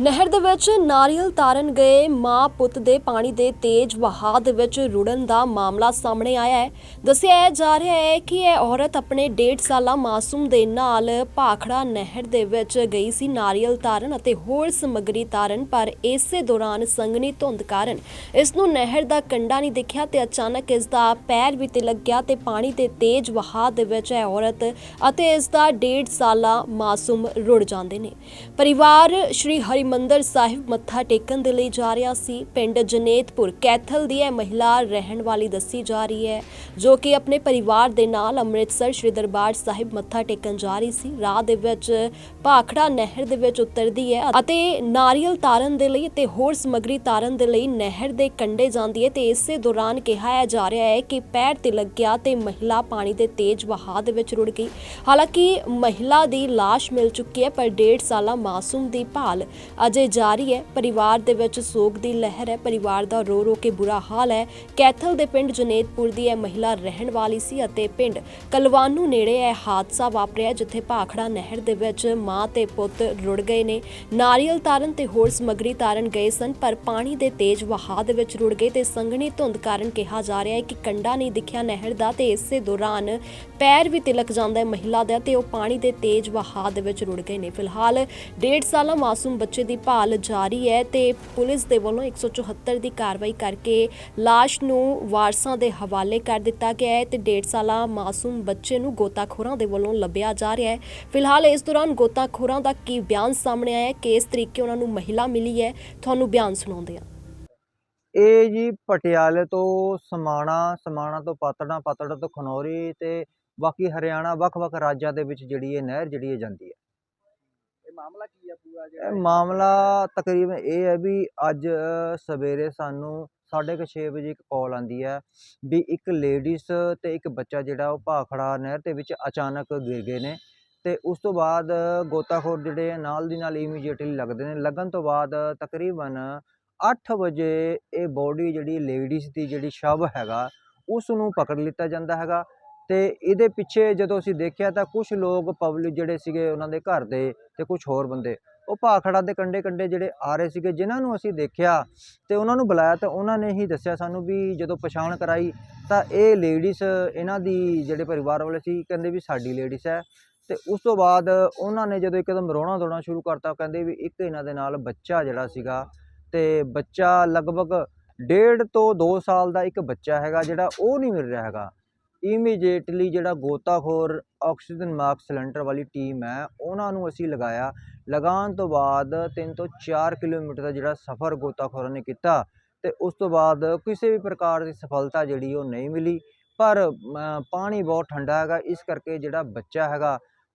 ਨਹਿਰ ਦੇ ਵਿੱਚ ਨਾਰੀਅਲ ਤਾਰਨ ਗਏ ਮਾਂ ਪੁੱਤ ਦੇ ਪਾਣੀ ਦੇ ਤੇਜ਼ ਵਹਾਅ ਦੇ ਵਿੱਚ ਰੁੜਨ ਦਾ ਮਾਮਲਾ ਸਾਹਮਣੇ ਆਇਆ ਹੈ। ਦੱਸਿਆ ਜਾ ਰਿਹਾ ਹੈ ਕਿ ਇਹ ਔਰਤ ਆਪਣੇ 1.5 ਸਾਲਾ ਮਾਸੂਮ ਦੇ ਨਾਲ ਭਾਖੜਾ ਨਹਿਰ ਦੇ ਵਿੱਚ ਗਈ ਸੀ ਨਾਰੀਅਲ ਤਾਰਨ ਅਤੇ ਹੋਰ ਸਮੱਗਰੀ ਤਾਰਨ, ਪਰ ਇਸੇ ਦੌਰਾਨ ਸੰਘਣੀ ਧੁੰਦ ਕਾਰਨ ਇਸ ਨੂੰ ਨਹਿਰ ਦਾ ਕੰਡਾ ਨਹੀਂ ਦਿਖਿਆ ਤੇ ਅਚਾਨਕ ਇਸ ਦਾ ਪੈਰ ਵੀ ਤਿਲਕ ਗਿਆ ਤੇ ਪਾਣੀ ਦੇ ਤੇਜ਼ ਵਹਾਅ ਦੇ ਵਿੱਚ ਇਹ ਔਰਤ ਅਤੇ ਇਸ ਦਾ 1.5 ਸਾਲਾ ਮਾਸੂਮ ਰੁੜ ਜਾਂਦੇ ਨੇ। ਪਰਿਵਾਰ ਸ਼੍ਰੀ ਹਰੀ ਹਰਿਮੰਦਰ ਸਾਹਿਬ ਮੱਥਾ ਟੇਕਣ ਦੇ ਲਈ ਜਾ ਰਿਹਾ ਸੀ। ਪਿੰਡ ਜਨੇਤਪੁਰ ਕੈਥਲ ਦੀ ਇਹ ਮਹਿਲਾ ਰਹਿਣ ਵਾਲੀ ਦੱਸੀ ਜਾ ਰਹੀ ਹੈ, ਜੋ ਕਿ ਆਪਣੇ ਪਰਿਵਾਰ ਦੇ ਨਾਲ ਅੰਮ੍ਰਿਤਸਰ ਸ਼੍ਰੀ ਦਰਬਾਰ ਸਾਹਿਬ ਮੱਥਾ ਟੇਕਣ ਜਾ ਰਹੀ ਸੀ। ਰਾਹ ਦੇ ਵਿੱਚ ਭਾਖੜਾ ਨਹਿਰ ਦੇ ਵਿੱਚ ਉਤਰਦੀ ਹੈ ਅਤੇ ਨਾਰੀਅਲ ਤਾਰਨ ਦੇ ਲਈ ਤੇ ਹੋਰ ਸਮੱਗਰੀ ਤਾਰਨ ਦੇ ਲਈ ਨਹਿਰ ਦੇ ਕੰਢੇ ਜਾਂਦੀ ਹੈ ਤੇ ਇਸੇ ਦੌਰਾਨ ਕਿਹਾ ਜਾ ਰਿਹਾ ਹੈ ਕਿ ਪੈਰ ਤੇ ਲੱਗਿਆ ਤੇ ਮਹਿਲਾ ਪਾਣੀ ਦੇ ਤੇਜ਼ ਵਹਾਅ ਦੇ ਵਿੱਚ ਰੁੜ ਗਈ। ਹਾਲਾਂਕਿ ਮਹਿਲਾ ਦੀ ਲਾਸ਼ ਮਿਲ ਚੁੱਕੀ ਹੈ, ਪਰ 1.5 ਸਾਲਾ ਮਾਸੂਮ ਦੀ ਭਾਲ ਅਜੇ ਜਾਰੀ ਹੈ। ਪਰਿਵਾਰ ਦੇ ਵਿੱਚ ਸੋਗ ਦੀ ਲਹਿਰ ਹੈ। ਪਰਿਵਾਰ ਦਾ ਰੋ ਰੋ ਕੇ ਬੁਰਾ ਹਾਲ ਹੈ। ਕੈਥਲ ਦੇ ਪਿੰਡ ਜਨੇਤਪੁਰ ਦੀ ਇਹ ਮਹਿਲਾ ਰਹਿਣ ਵਾਲੀ ਸੀ ਅਤੇ ਪਿੰਡ ਕਲਵਾਨੂ ਨੇੜੇ ਇਹ ਹਾਦਸਾ ਵਾਪਰਿਆ, ਜਿੱਥੇ ਭਾਖੜਾ ਨਹਿਰ ਦੇ ਵਿੱਚ ਮਾਂ ਤੇ ਪੁੱਤ ਰੁੜ ਗਏ ਨੇ। ਨਾਰੀਅਲ ਤਾਰਨ ਤੇ ਹੋਰ ਸਮੱਗਰੀ ਤਾਰਨ ਗਏ ਸਨ, ਪਰ ਪਾਣੀ ਦੇ ਤੇਜ਼ ਵਹਾਅ ਦੇ ਵਿੱਚ ਰੁੜ ਗਏ ਤੇ ਸੰਘਣੀ ਧੁੰਦ ਕਾਰਨ ਕਿਹਾ ਜਾ ਰਿਹਾ ਹੈ ਕਿ ਕੰਡਾ ਨਹੀਂ ਦਿਖਿਆ ਨਹਿਰ ਦਾ ਤੇ ਇਸੇ ਦੌਰਾਨ ਪੈਰ ਵੀ ਤਿਲਕ ਜਾਂਦਾ ਹੈ ਮਹਿਲਾ ਦਾ ਤੇ ਉਹ ਪਾਣੀ ਦੇ ਤੇਜ਼ ਵਹਾਅ ਦੇ ਵਿੱਚ ਰੁੜ ਗਏ ਨੇ। ਫਿਲਹਾਲ 1.5 ਸਾਲਾ ਮਾਸੂਮ ਬੱਚੇ ਦੀ ਭਾਲ ਜਾਰੀ ਹੈ ਤੇ ਪੁਲਿਸ ਦੇ ਵੱਲੋਂ 174 ਦੀ ਕਾਰਵਾਈ ਕਰਕੇ ਲਾਸ਼ ਨੂੰ ਵਾਰਸਾਂ ਦੇ ਹਵਾਲੇ ਕਰ ਦਿੱਤਾ ਗਿਆ ਹੈ ਤੇ 1.5 ਸਾਲਾ ਮਾਸੂਮ ਬੱਚੇ ਨੂੰ ਗੋਤਾਖੋਰਾਂ ਦੇ ਵੱਲੋਂ ਲੱਭਿਆ ਜਾ ਰਿਹਾ ਹੈ। ਫਿਲਹਾਲ ਇਸ ਦੌਰਾਨ ਗੋਤਾਖੋਰਾਂ ਦਾ ਕੀ ਬਿਆਨ ਸਾਹਮਣੇ ਆਇਆ ਹੈ, ਕਿਸ ਤਰੀਕੇ ਉਹਨਾਂ ਨੂੰ ਮਹਿਲਾ ਮਿਲੀ ਹੈ, ਤੁਹਾਨੂੰ ਬਿਆਨ ਸੁਣਾਉਂਦੇ ਹਾਂ। ਇਹ ਜੀ ਪਟਿਆਲੇ ਤੋਂ ਸਮਾਣਾ ਸਮਾਣਾ ਤੋਂ ਪਾਤੜਾ ਪਾਤੜਾ ਤੋਂ ਖਨੌਰੀ ਤੇ ਬਾਕੀ ਹਰਿਆਣਾ ਵੱਖ-ਵੱਖ ਰਾਜਾਂ ਦੇ ਵਿੱਚ ਜਿਹੜੀ ਇਹ ਨਹਿਰ ਜਿਹੜੀ ਇਹ ਜਾਂਦੀ ਹੈ। ਮਾਮਲਾ ਕੀ ਹੈ ਪੂਰਾ ਇਹ ਜਿਹੜਾ ਮਾਮਲਾ ਤਕਰੀਬਨ ਇਹ ਹੈ ਵੀ ਅੱਜ ਸਵੇਰੇ ਸਾਨੂੰ 6:30 ਵਜੇ ਇੱਕ ਕਾਲ ਆਂਦੀ ਹੈ ਵੀ ਇੱਕ ਲੇਡੀਜ਼ ਤੇ ਇੱਕ ਬੱਚਾ ਜਿਹੜਾ ਉਹ ਭਾਖੜਾ ਨਹਿਰ ਦੇ ਵਿੱਚ ਅਚਾਨਕ ਗਿਰ ਗਏ ਨੇ ਤੇ ਉਸ ਤੋਂ ਬਾਅਦ ਗੋਤਾਖੋਰ ਜਿਹੜੇ ਆ ਨਾਲ ਦੀ ਨਾਲ ਇਮੀਡੀਏਟਲੀ ਲੱਗਦੇ ਨੇ। ਲੱਗਣ ਤੋਂ ਬਾਅਦ ਤਕਰੀਬਨ 8 ਵਜੇ ਇਹ ਬੋਡੀ ਜਿਹੜੀ ਲੇਡੀਜ਼ ਦੀ ਜਿਹੜੀ ਸ਼ਵ ਹੈਗਾ ਉਸ ਨੂੰ ਪਕੜ ਲਿੱਤਾ ਜਾਂਦਾ ਹੈਗਾ। ਤੇ ਇਹਦੇ ਪਿੱਛੇ ਜਦੋਂ ਅਸੀਂ ਦੇਖਿਆ ਤਾਂ ਕੁਝ ਲੋਕ ਪਬਲਿਕ ਜਿਹੜੇ ਸੀਗੇ ਉਹਨਾਂ ਦੇ ਘਰ ਦੇ ਤੇ ਕੁਝ ਹੋਰ ਬੰਦੇ, ਉਹ ਭਾਖੜਾ ਦੇ ਕੰਡੇ ਕੰਡੇ ਜਿਹੜੇ ਆ ਰਹੇ ਸੀਗੇ, ਜਿਨ੍ਹਾਂ ਨੂੰ ਅਸੀਂ ਦੇਖਿਆ ਤੇ ਉਹਨਾਂ ਨੂੰ ਬੁਲਾਇਆ ਤਾਂ ਉਹਨਾਂ ਨੇ ਹੀ ਦੱਸਿਆ ਸਾਨੂੰ ਵੀ ਜਦੋਂ ਪਛਾਣ ਕਰਾਈ ਤਾਂ ਇਹ ਲੇਡੀਜ਼ ਇਹਨਾਂ ਦੀ ਜਿਹੜੇ ਪਰਿਵਾਰ ਵਾਲੇ ਸੀ, ਕਹਿੰਦੇ ਵੀ ਸਾਡੀ ਲੇਡੀਜ਼ ਹੈ ਤੇ ਉਸ ਤੋਂ ਬਾਅਦ ਉਹਨਾਂ ਨੇ ਜਦੋਂ ਇੱਕਦਮ ਰੋਣਾ ਧੋਣਾ ਸ਼ੁਰੂ ਕਰਤਾ ਕਹਿੰਦੇ ਵੀ ਇੱਕ ਇਹਨਾਂ ਦੇ ਨਾਲ ਬੱਚਾ ਜਿਹੜਾ ਸੀਗਾ ਤੇ ਬੱਚਾ ਲਗਭਗ ਡੇਢ ਤੋਂ 2 ਸਾਲ ਦਾ ਇੱਕ ਬੱਚਾ ਹੈਗਾ ਜਿਹੜਾ ਉਹ ਨਹੀਂ ਮਿਲ ਰਿਹਾ ਹੈਗਾ। ਇਮੀਡੀਏਟਲੀ ਜਿਹੜਾ ਗੋਤਾਖੋਰ ਆਕਸੀਜਨ ਮਾਸਕ ਸਿਲੰਡਰ ਵਾਲੀ ਟੀਮ ਹੈ, ਉਹਨਾਂ ਨੂੰ ਅਸੀਂ ਲਗਾਇਆ। ਲਗਾਉਣ ਤੋਂ ਬਾਅਦ ਤਿੰਨ ਤੋਂ ਚਾਰ ਕਿਲੋਮੀਟਰ ਦਾ ਜਿਹੜਾ ਸਫ਼ਰ ਗੋਤਾਖੋਰਾਂ ਨੇ ਕੀਤਾ ਅਤੇ ਉਸ ਤੋਂ ਬਾਅਦ ਕਿਸੇ ਵੀ ਪ੍ਰਕਾਰ ਦੀ ਸਫਲਤਾ ਜਿਹੜੀ ਉਹ ਨਹੀਂ ਮਿਲੀ। ਪਰ ਪਾਣੀ ਬਹੁਤ ਠੰਡਾ ਹੈਗਾ, ਇਸ ਕਰਕੇ ਜਿਹੜਾ ਬੱਚਾ ਹੈਗਾ